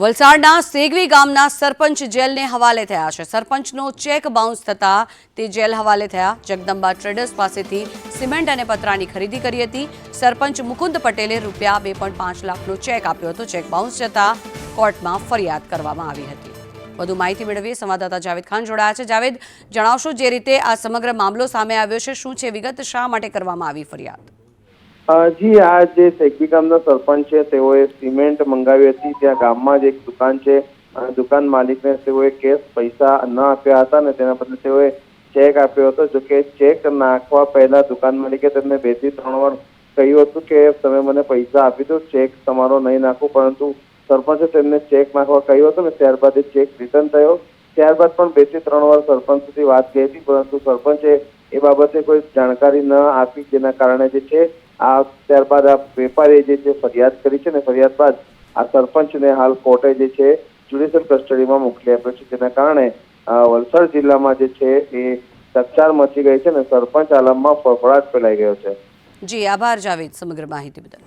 વલસાડના સેગવી ગામના સરપંચ જેલને હવાલે થયા છે. સરપંચનો ચેક બાઉન્સ થતા તે જેલ હવાલે થયા. જગદંબા ટ્રેડર્સ પાસેથી સિમેન્ટ અને પતરાની ખરીદી કરી હતી. સરપંચ મુકુંદ પટેલે રૂપિયા બે લાખનો ચેક આપ્યો હતો. ચેક બાઉન્સ જતા કોર્ટમાં ફરિયાદ કરવામાં આવી હતી. વધુ માહિતી મેળવીએ. સંવાદદાતા જાવેદ ખાન જોડાયા છે. જાવેદ, જણાવશો જે રીતે આ સમગ્ર મામલો સામે આવ્યો છે? શું છે વિગત? શા માટે કરવામાં આવી ફરિયાદ? જી, આ જે શેખી ગામના સરપંચ છે, તેઓએ સિમેન્ટ મંગાવી હતી. ત્યાં ગામમાં જ એક દુકાન છે. અને દુકાન માલિકને તેઓએ કેશ પૈસા ન આપ્યા હતા અને તેના બદલે તેઓએ ચેક આપ્યો હતો. જો કે ચેક નાખવા પહેલા દુકાન માલિકે તેમને બેથી ત્રણ વાર કહ્યું હતું કે, તમે મને પૈસા આપી દો. ચેક તમારો નહીં નાખું. પરંતુ સરપંચે તેમને ચેક નાખવા કહ્યું હતું ને, ત્યારબાદ એ ચેક રિટર્ન થયો. ત્યારબાદ પણ બેથી ત્રણ વાર સરપંચ સુધી વાત ગઈ હતી. પરંતુ સરપંચે એ બાબતે કોઈ જાણકારી ન આપી, જેના કારણે જે છે આ ત્યારબાદ આ વેપારીએ જે છે ફરિયાદ કરી છે ને ફરિયાદ બાદ આ સરપંચને હાલ કોર્ટે જે છે જ્યુડિશિયલ કસ્ટડીમાં મોકલી આપ્યો છે. જેના કારણે વલસાડ જિલ્લામાં જે છે એ ચકચાર મચી ગઈ છે ને સરપંચ આલમમાં ફફડાટ ફેલાઈ ગયો છે. જી, આભાર જાવેદ સમગ્ર માહિતી બદલ.